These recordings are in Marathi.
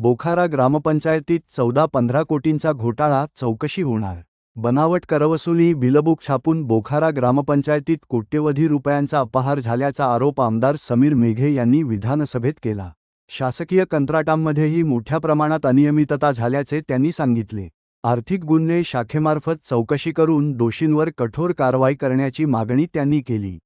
बोखारा ग्रामपंचायतीत चौदा पंधरा कोटींचा घोटाळा चौकशी होणार. बनावट करवसुली बिलबुक छापून बोखारा ग्रामपंचायतीत कोट्यवधी रुपयांचा अपहार झाल्याचा आरोप आमदार समीर मेघे यांनी विधानसभेत केला. शासकीय कंत्राटांमध्येही मोठ्या प्रमाणात अनियमितता झाल्याचे त्यांनी सांगितले. आर्थिक गुन्हे शाखेमार्फत चौकशी करून दोषींवर कठोर कारवाई करण्याची मागणी त्यांनी केली.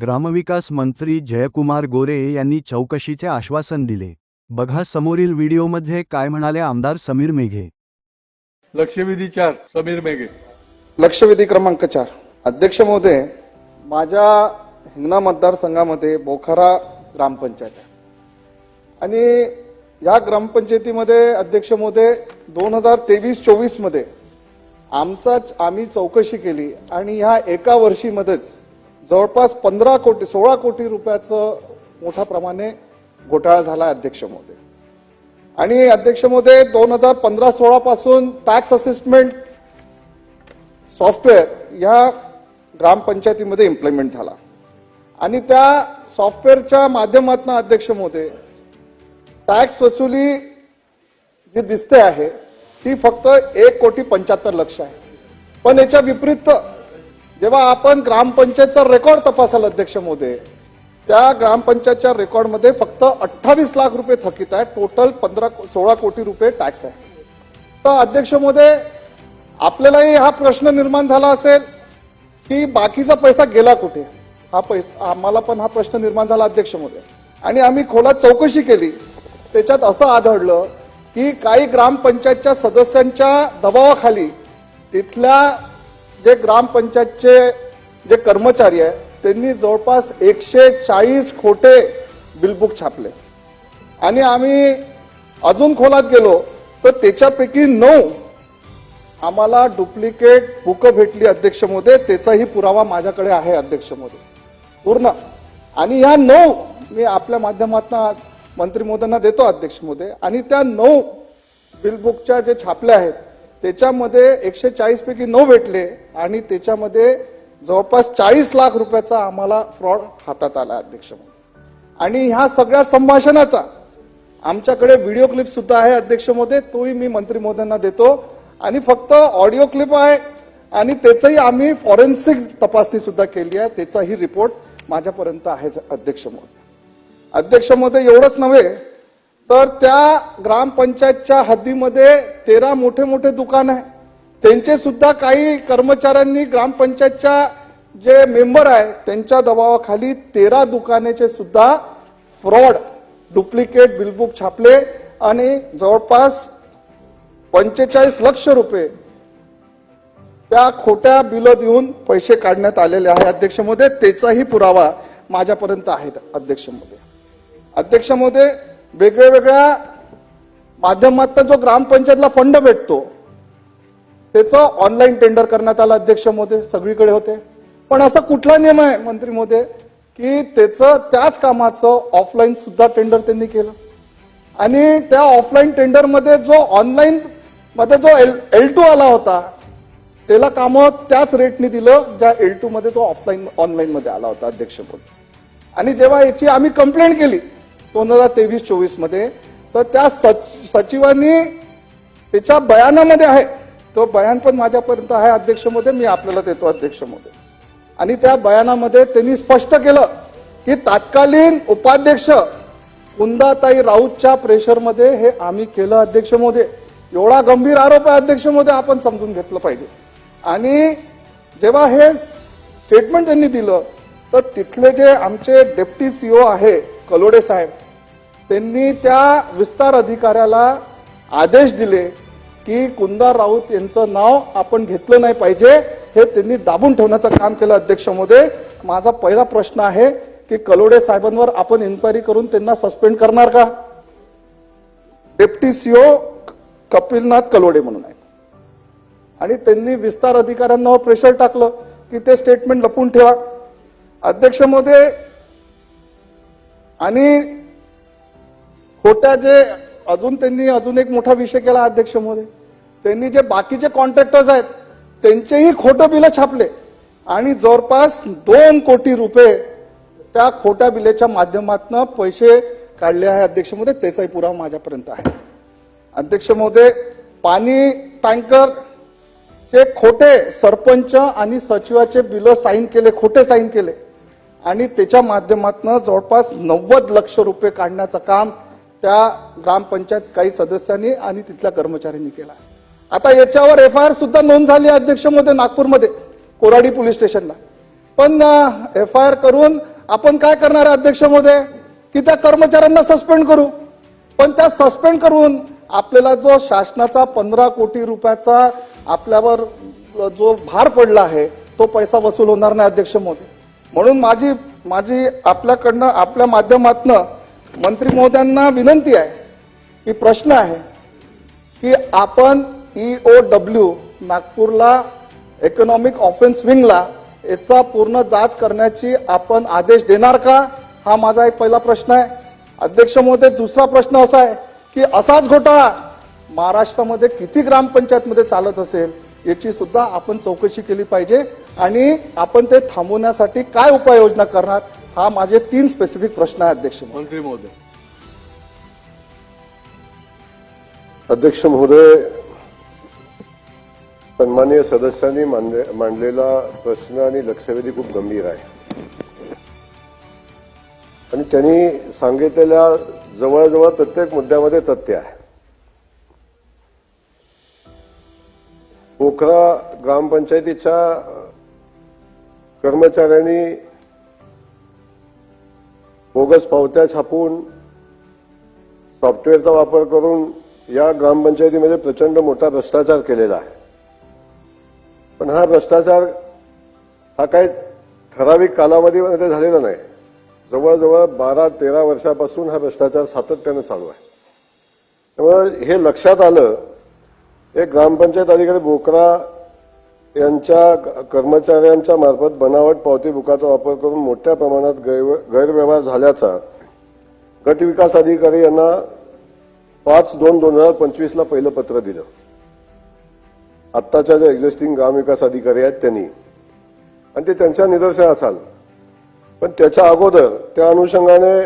ग्रामविकास मंत्री जयकुमार गोरे यांनी चौकशीचे आश्वासन दिले. बघा समोरील व्हिडिओमध्ये काय म्हणाले आमदार समीर मेघे. लक्षवेधी चार समीर मेघे. लक्षवेधी क्रमांक चार. अध्यक्ष महोदय माझ्या हिंगणा मतदारसंघामध्ये बोखारा ग्रामपंचायत आहे. आणि या ग्रामपंचायतीमध्ये अध्यक्ष महोदय दोन हजार तेवीस चोवीसमध्ये आमचा आम्ही चौकशी केली आणि ह्या एका वर्षीमध्येच जवळपास पंधरा कोटी सोळा कोटी रुपयाचं मोठ्या प्रमाणे घोटाळा झाला अध्यक्ष महोदय आणि अध्यक्ष महोदय दोन हजार पंधरा सोळा पासून टॅक्स असेसमेंट सॉफ्टवेअर या ग्रामपंचायतीमध्ये इम्प्लिमेंट झाला. आणि त्या सॉफ्टवेअरच्या माध्यमातून अध्यक्ष महोदय टॅक्स वसुली जी दिसते आहे ती फक्त एक कोटी पंच्याहत्तर लक्ष आहे. पण याच्या विपरीत जेव्हा आपण ग्रामपंचायतचा रेकॉर्ड तपासाल अध्यक्ष महोदय त्या ग्रामपंचायतच्या रेकॉर्डमध्ये फक्त अठ्ठावीस लाख रुपये थकीत आहे टोटल पंधरा सोळा कोटी रुपये टॅक्स आहे. तर अध्यक्ष महोदय आपल्यालाही हा प्रश्न निर्माण झाला असेल की बाकीचा पैसा गेला कुठे? हा पैसा आम्हाला पण हा प्रश्न निर्माण झाला अध्यक्ष महोदय. आणि आम्ही खोलात चौकशी केली. त्याच्यात असं आढळलं की काही ग्रामपंचायतच्या सदस्यांच्या दबावाखाली तिथल्या जे ग्रामपंचायतचे जे कर्मचारी आहे त्यांनी जवळपास एकशे चाळीस खोटे बिलबुक छापले. आणि आम्ही अजून खोलात गेलो तर त्याच्यापैकी नऊ आम्हाला डुप्लिकेट बुक भेटली अध्यक्ष महोदय. त्याचाही पुरावा माझ्याकडे आहे अध्यक्ष महोदय. पूर्ण. आणि ह्या नऊ मी आपल्या माध्यमातून मंत्री महोदयांना देतो अध्यक्ष महोदय. आणि त्या नऊ बिलबुकच्या जे छापल्या आहेत त्याच्यामध्ये एकशे चाळीस पैकी नऊ भेटले. आणि त्याच्यामध्ये जवळपास चाळीस लाख रुपयाचा आम्हाला फ्रॉड हातात आला अध्यक्ष महोदय आणि ह्या सगळ्या संभाषणाचा आमच्याकडे व्हिडिओ क्लिप सुद्धा आहे अध्यक्ष महोदय तोही मी मंत्री महोदयांना देतो. आणि फक्त ऑडिओ क्लिप आहे आणि त्याचंही आम्ही फॉरेन्सिक तपासणी सुद्धा केली आहे त्याचाही रिपोर्ट माझ्यापर्यंत आहे अध्यक्ष महोदय अध्यक्ष महोदय एवढंच नव्हे तर त्या ग्रामपंचायतच्या हद्दीमध्ये तेरा मोठे मोठे दुकान आहे. त्यांचे सुद्धा काही कर्मचाऱ्यांनी ग्रामपंचायतच्या जे मेंबर आहे त्यांच्या दबावाखाली तेरा दुकानेचे सुद्धा फ्रॉड डुप्लिकेट बिलबुक छापले आणि जवळपास पंचेचाळीस लक्ष रुपये त्या खोट्या बिल देऊन पैसे काढण्यात आलेले आहे अध्यक्ष महोदय. त्याचाही पुरावा माझ्यापर्यंत आहे अध्यक्ष महोदय. अध्यक्ष महोदय वेगळ्या वेगळ्या माध्यमातून जो ग्रामपंचायतला फंड भेटतो त्याचं ऑनलाईन टेंडर करण्यात आलं अध्यक्ष महोदय सगळीकडे होते. पण असा कुठला नियम आहे मंत्री महोदय की त्याचं त्याच कामाचं ऑफलाईन सुद्धा टेंडर त्यांनी केलं? आणि त्या ऑफलाईन टेंडरमध्ये जो ऑनलाईन मध्ये जो एल एल टू आला होता त्याला कामं त्याच रेटने दिलं ज्या एल टू मध्ये तो ऑफलाईन ऑनलाईन मध्ये आला होता अध्यक्ष महोदय आणि जेव्हा याची आम्ही कंप्लेंट केली दोन हजार तेवीस चोवीसमध्ये तर त्या सच सचिवांनी त्याच्या बयानामध्ये आहे तो बयान पण माझ्यापर्यंत आहे अध्यक्षमध्ये मी आपल्याला देतो अध्यक्षमध्ये. आणि त्या बयानामध्ये त्यांनी स्पष्ट केलं की तात्कालीन उपाध्यक्ष कुंदाताई राऊतच्या प्रेशरमध्ये हे आम्ही केलं अध्यक्ष एवढा गंभीर आरोप आहे अध्यक्ष आपण समजून घेतलं पाहिजे. आणि जेव्हा हे स्टेटमेंट त्यांनी दिलं तर तिथले जे आमचे डेप्टी सीओ आहे कलोडे साहेब त्यांनी त्या विस्तार अधिकाऱ्याला आदेश दिले की कुंदा राऊत यांचं नाव आपण घेतलं नाही पाहिजे हे त्यांनी दाबून ठेवण्याचं काम केलं अध्यक्ष महोदय माझा पहिला प्रश्न आहे की कलोडे साहेबांवर आपण इन्क्वायरी करून त्यांना सस्पेंड करणार का? डेप्टी सीओ कपिलनाथ कलोडे म्हणून आहेत. आणि त्यांनी विस्तार अधिकाऱ्यांवर प्रेशर टाकलं की ते स्टेटमेंट लपून ठेवा. अध्यक्ष महोदय आणि खोट्या जे अजून त्यांनी अजून एक मोठा विषय केला अध्यक्ष मोदी त्यांनी जे बाकीचे कॉन्ट्रॅक्टर्स आहेत त्यांचेही खोटं बिलं छापले. आणि जवळपास दोन कोटी रुपये त्या खोट्या बिलेच्या माध्यमातून पैसे काढले आहे अध्यक्ष मोदी त्याचाही पुरावा माझ्यापर्यंत आहे. अध्यक्ष मोदी पाणी टँकर चे खोटे सरपंच आणि सचिवाचे बिल साईन केले खोटे साईन केले. आणि त्याच्या माध्यमातून जवळपास नव्वद लक्ष रुपये काढण्याचं काम त्या ग्रामपंचायत काही सदस्यांनी आणि तिथल्या कर्मचाऱ्यांनी केला. आता याच्यावर एफ आय आर सुद्धा नोंद झाली अध्यक्षमध्ये नागपूरमध्ये कोराडी पोलीस स्टेशनला. पण एफ आय आर करून आपण काय करणार आहे अध्यक्षमध्ये की त्या कर्मचाऱ्यांना सस्पेंड करू. पण त्या सस्पेंड करून आपल्याला जो शासनाचा पंधरा कोटी रुपयाचा आपल्यावर जो भार पडला आहे तो पैसा वसूल होणार नाही अध्यक्ष मोदी म्हणून माझी माझी आपल्याकडनं आपल्या माध्यमातनं मंत्री महोदयांना विनंती आहे की प्रश्न आहे की आपण ईओ डब्ल्यू नागपूरला इकॉनॉमिक ऑफेन्स विंगला याचा पूर्ण जाच करण्याची आपण आदेश देणार का? हा माझा एक पहिला प्रश्न आहे. अध्यक्ष महोदय दुसरा प्रश्न असा आहे की असाच घोटाळा महाराष्ट्रामध्ये किती ग्रामपंचायतमध्ये चालत असेल याची सुद्धा आपण चौकशी केली पाहिजे. आणि आपण ते थांबवण्यासाठी काय उपाययोजना करणार? हा माझे तीन स्पेसिफिक प्रश्न आहे अध्यक्ष महोदय. मंत्री महोदय. अध्यक्ष महोदय सन्माननीय सदस्यांनी मांडले- मांडलेला प्रश्न आणि लक्षवेधी खूप गंभीर आहे. आणि त्यांनी सांगितलेल्या जवळजवळ प्रत्येक मुद्द्यामध्ये तथ्य आहे. पोखरा ग्रामपंचायतीच्या कर्मचाऱ्यांनी बोगस पावत्या छापून सॉफ्टवेअरचा वापर करून या ग्रामपंचायतीमध्ये प्रचंड मोठा भ्रष्टाचार केलेला आहे. पण हा भ्रष्टाचार हा काही ठराविक कालावधीमध्ये झालेला नाही. जवळजवळ बारा तेरा वर्षापासून हा भ्रष्टाचार सातत्यानं चालू आहे. त्यामुळे हे लक्षात आलं एक ग्रामपंचायत अधिकारी बोकरा यांच्या कर्मचाऱ्यांच्या मार्फत बनावट पावती बुकाचा वापर करून मोठ्या प्रमाणात गैरव्यवहार झाल्याचा गट विकास अधिकारी यांना पाच दोन दोन हजार पंचवीसला पहिलं पत्र दिलं. आत्ताच्या ज्या एक्झिस्टिंग ग्रामविकास अधिकारी आहेत त्यांनी. आणि ते त्यांच्या निदर्शनास आलं. पण त्याच्या अगोदर त्या अनुषंगाने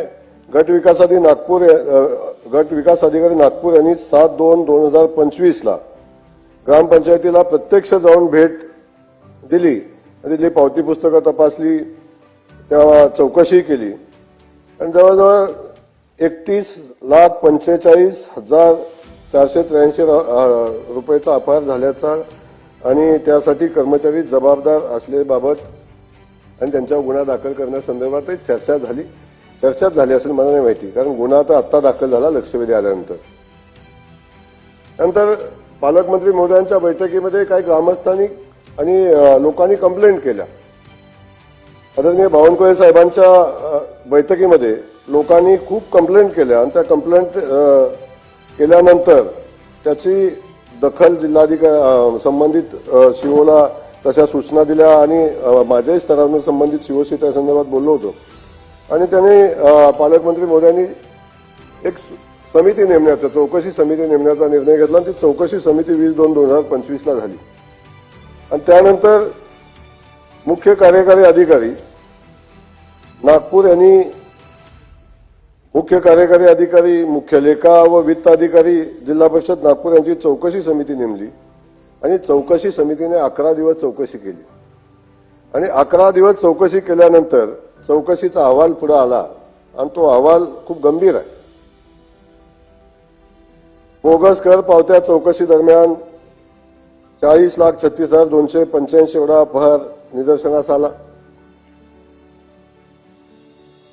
गट विकास अधिकारी नागपूर गट विकास अधिकारी नागपूर यांनी सात दोन दोन हजार पंचवीसला ग्रामपंचायतीला प्रत्यक्ष जाऊन भेट दिली. आणि तिथली पावती पुस्तकं तपासली तेव्हा चौकशी केली. आणि जवळजवळ एकतीस लाख पंचेचाळीस हजार चारशे त्र्याऐंशी रुपयाचा अपहार झाल्याचा आणि त्यासाठी कर्मचारी जबाबदार असल्याबाबत आणि त्यांच्यावर गुन्हा दाखल करण्यासंदर्भात चर्चा झाली. चर्चाच झाली असेल मला नाही माहिती कारण गुन्हा तर आत्ता दाखल झाला लक्षवेधी आल्यानंतर. नंतर पालकमंत्री महोदयांच्या बैठकीमध्ये काही ग्रामस्थांनी आणि लोकांनी कंप्लेंट केल्या. आदरणीय बावनकुळे साहेबांच्या बैठकीमध्ये लोकांनी खूप कंप्लेंट केल्या आणि त्या कंप्लेंट केल्यानंतर त्याची दखल जिल्हाधिकारी संबंधित शिओला शिवोला तशा सूचना दिल्या आणि माझ्याही स्तरावरून संबंधित शिवशी त्या संदर्भात बोललो होतो. आणि त्यांनी पालकमंत्री मोदयांनी एक समिती नेमण्याचा चौकशी समिती नेमण्याचा निर्णय घेतला आणि ती चौकशी समिती वीस दोन दोन हजार पंचवीसला झाली. आणि त्यानंतर मुख्य कार्यकारी अधिकारी नागपूर यांनी मुख्य कार्यकारी अधिकारी मुख्य लेखा व वित्त अधिकारी जिल्हा परिषद नागपूर यांची चौकशी समिती नेमली आणि चौकशी समितीने अकरा दिवस चौकशी केली. आणि अकरा दिवस चौकशी केल्यानंतर चौकशीचा अहवाल पुढे आला आणि तो अहवाल खूप गंभीर आहे. बोगस कर पावत्या चौकशी दरम्यान चाळीस लाख छत्तीस हजार दोनशे पंच्याऐंशी एवढा अपहार निदर्शनास आला.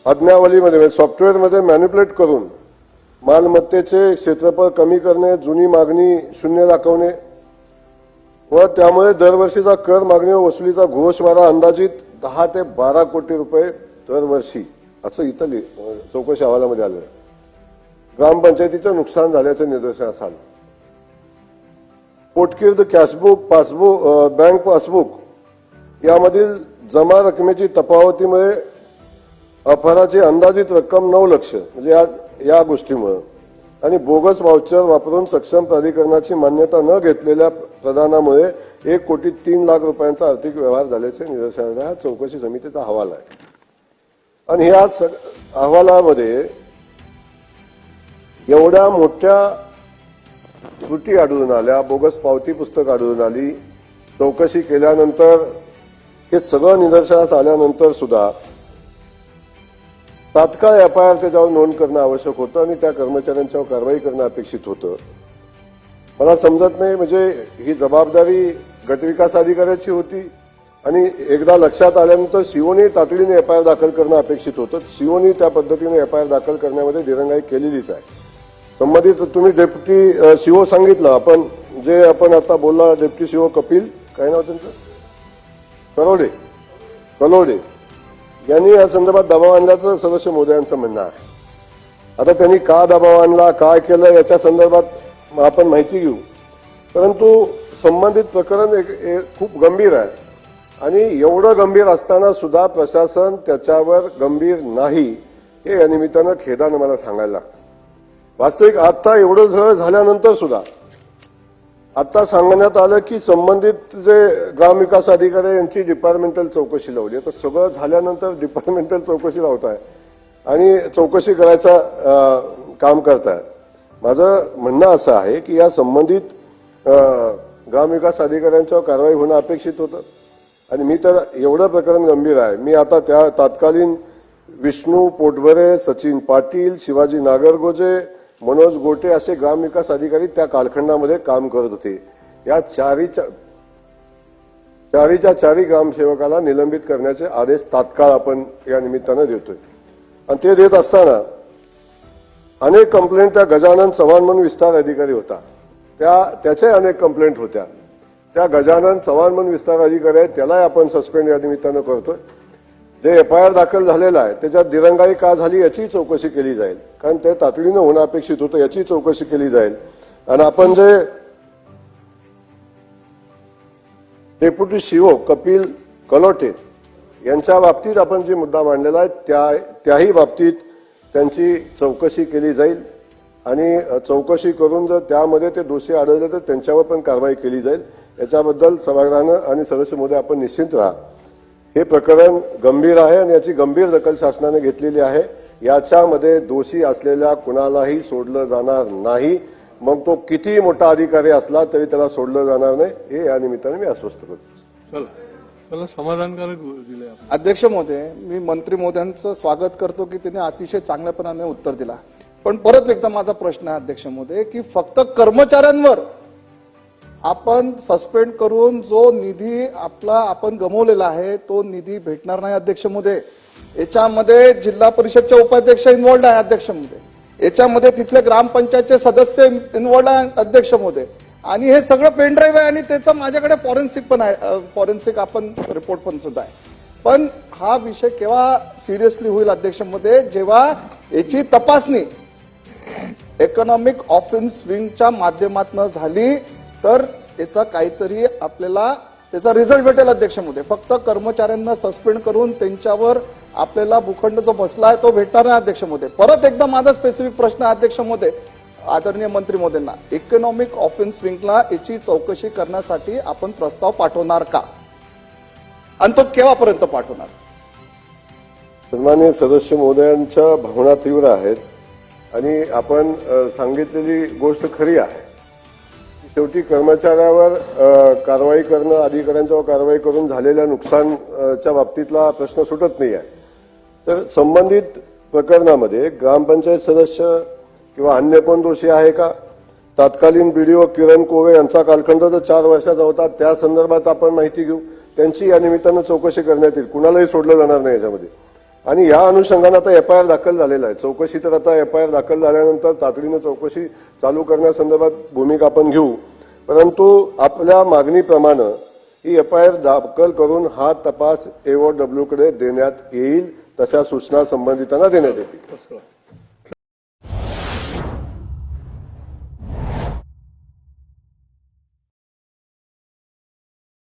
आज्ञावलीमध्ये सॉफ्टवेअरमध्ये म्हणजे मॅन्युप्युलेट करून मालमत्तेचे क्षेत्रफळ कमी करणे जुनी मागणी शून्य दाखवणे व त्यामुळे दरवर्षीचा कर मागणी व वसुलीचा घोषवारा अंदाजित दहा ते बारा कोटी रुपये दरवर्षी. असं इथं चौकशी अहवालामध्ये आलं आहे. ग्रामपंचायतीचं नुकसान झाल्याचं निदर्शनास आलं. पोटकीर्द कॅशबुक पासबुक बँक पासबुक यामधील जमा रकमेची तफावतीमुळे अपहाराची अंदाजित रक्कम नऊ लक्ष म्हणजे या या गोष्टीमुळे. आणि बोगस वाउचर वापरून सक्षम प्राधिकरणाची मान्यता न घेतलेल्या प्रदानामुळे एक कोटी तीन लाख रुपयांचा आर्थिक व्यवहार झाल्याचे निदर्शनाला चौकशी समितीचा अहवाल आहे. आणि ह्या स- अहवालामध्ये एवढ्या मोठ्या त्रुटी आढळून आल्या बोगस पावती पुस्तक आढळून आली चौकशी केल्यानंतर हे सगळं निदर्शनास आल्यानंतर सुद्धा तात्काळ एफ आय आर त्याच्यावर नोंद करणं आवश्यक होतं आणि त्या कर्मचाऱ्यांच्यावर कारवाई करणं अपेक्षित होतं. मला समजत नाही म्हणजे ही जबाबदारी गटविकास अधिकाऱ्याची होती आणि एकदा लक्षात आल्यानंतर शिवोनी तातडीने एफ आय आर दाखल करणं अपेक्षित होतं. शिवोनी त्या पद्धतीने एफ आय आर दाखल करण्यामध्ये दिरंगाई केलेलीच आहे. संबंधित तुम्ही डेप्युटी सीओ सांगितलं. आपण जे आपण आता बोलला डेप्युटी सीओ कपिल काय नाव त्यांचं? कलोडे. कलोडे. यांनी या संदर्भात दबाव आणल्याचं सदस्य मोदयांचं म्हणणं आहे. आता त्यांनी का दबाव आणला काय केलं याच्या संदर्भात आपण माहिती घेऊ. परंतु संबंधित प्रकरण एक, एक खूप गंभीर आहे. आणि एवढं गंभीर असताना सुद्धा प्रशासन त्याच्यावर गंभीर नाही हे या निमित्तानं खेदानं मला सांगायला लागतं. वास्तविक आता एवढं सगळं झाल्यानंतर सुद्धा आता सांगण्यात आलं की संबंधित जे ग्रामविकास अधिकारी यांची डिपार्टमेंटल चौकशी लावली आता सगळं झाल्यानंतर डिपार्टमेंटल चौकशी लावत आहे आणि चौकशी करायचा काम करताय. माझं म्हणणं असं आहे की या संबंधित ग्रामविकास अधिकाऱ्यांच्यावर कारवाई होणं अपेक्षित होतं. आणि मी तर एवढं प्रकरण गंभीर आहे. मी आता त्या तात्कालीन विष्णू पोटभरे सचिन पाटील शिवाजी नागरगोजे मनोज गोटे असे ग्रामविकास अधिकारी त्या कालखंडामध्ये काम करत होते. या चारीच्या चारीच्या चारी ग्रामसेवकाला निलंबित करण्याचे आदेश तात्काळ आपण या निमित्तानं देतोय. आणि ते देत असताना अनेक कंप्लेंट त्या गजानन चव्हाण म्हणून विस्तार अधिकारी होता. त्या त्याच्या अनेक कंप्लेंट होत्या. त्या गजानन चव्हाण म्हणून विस्तार अधिकारी आहे त्यालाही आपण सस्पेंड या निमित्तानं करतोय. जे एफ आय आर दाखल झालेला आहे त्याच्यात दिरंगाई का झाली याची चौकशी केली जाईल. कारण ते तातडीनं होणं अपेक्षित होतं याची चौकशी केली जाईल. आणि आपण जे डेप्युटी सीओ कपिल कलोटे यांच्या बाबतीत आपण जे मुद्दा मांडलेला आहे त्या त्याही बाबतीत त्यांची चौकशी केली जाईल. आणि चौकशी करून जर त्यामध्ये ते दोषी आढळले तर त्यांच्यावर पण कारवाई केली जाईल. याच्याबद्दल सभागृहानं आणि सदस्य मोदी आपण निश्चिंत राहा. हे प्रकरण गंभीर आहे आणि याची गंभीर दखल शासनाने घेतलेली आहे. याच्यामध्ये दोषी असलेल्या कुणालाही सोडलं जाणार नाही. मग तो किती मोठा अधिकारी असला तरी त्याला सोडलं जाणार नाही. हे या निमित्ताने मी आश्वस्त करतो. चला. चला समाधानकारक दिले अध्यक्ष महोदय मी मंत्री महोदयांचं स्वागत करतो की त्यांनी अतिशय चांगल्यापणाने उत्तर दिला. पण परत एकदा माझा प्रश्न आहे अध्यक्ष महोदय की फक्त कर्मचाऱ्यांवर आपण सस्पेंड करून जो निधी आपला आपण गमवलेला आहे तो निधी भेटणार नाही अध्यक्षमध्ये. याच्यामध्ये जिल्हा परिषदचे उपाध्यक्ष इन्व्हॉल्ड आहे अध्यक्षमध्ये. याच्यामध्ये तिथले ग्रामपंचायतचे सदस्य इन्व्हॉल्ड आहे अध्यक्षमध्ये. आणि हे सगळं पेनड्राईव्ह आहे आणि त्याचं माझ्याकडे फॉरेन्सिक पण आहे फॉरेन्सिक आपण रिपोर्ट पण सुद्धा आहे. पण हा विषय केव्हा सिरियसली होईल अध्यक्षमध्ये? जेव्हा याची तपासणी इकॉनॉमिक ऑफेन्स विंगच्या माध्यमातून झाली तर याचा काहीतरी आपल्याला त्याचा रिझल्ट भेटेल अध्यक्षमध्ये फक्त कर्मचाऱ्यांना सस्पेंड करून त्यांच्यावर आपल्याला भूखंड जो बसला आहे तो भेटणार नाही अध्यक्षमध्ये परत एकदा माझा स्पेसिफिक प्रश्न आहे अध्यक्षमध्ये आदरणीय मंत्री मोदींना. इकॉनॉमिक ऑफेन्स विंगला याची चौकशी करण्यासाठी आपण प्रस्ताव पाठवणार का? आणि तो केव्हापर्यंत पाठवणार? सन्मान्य सदस्य महोदयांच्या भावना तीव्र आहेत आणि आपण सांगितलेली गोष्ट खरी आहे. शेवटी कर्मचाऱ्यावर कारवाई करणं अधिकाऱ्यांच्यावर कारवाई करून झालेल्या नुकसानच्या बाबतीतला प्रश्न सुटत नाही आहे तर संबंधित प्रकरणामध्ये ग्रामपंचायत सदस्य किंवा अन्य कोण दोषी आहे का? तत्कालीन बीडीओ किरण कोवे यांचा कालखंड जर चार वर्षाचा होता. त्या संदर्भात आपण माहिती घेऊ. त्यांची या निमित्तानं चौकशी करण्यात येईल. कुणालाही सोडलं जाणार नाही याच्यामध्ये. आणि या अनुषंगानं आता एफ आय आर दाखल झालेला आहे. चौकशी तर आता एफ आय आर दाखल झाल्यानंतर तातडीनं चौकशी चालू करण्यासंदर्भात भूमिका आपण घेऊ. परंतु आपल्या मागणीप्रमाणे ही एफ आय आर दाखल करून हा तपास एओ डब्ल्यू कडे देण्यात येईल तशा सूचना संबंधितांना देण्यात येतील.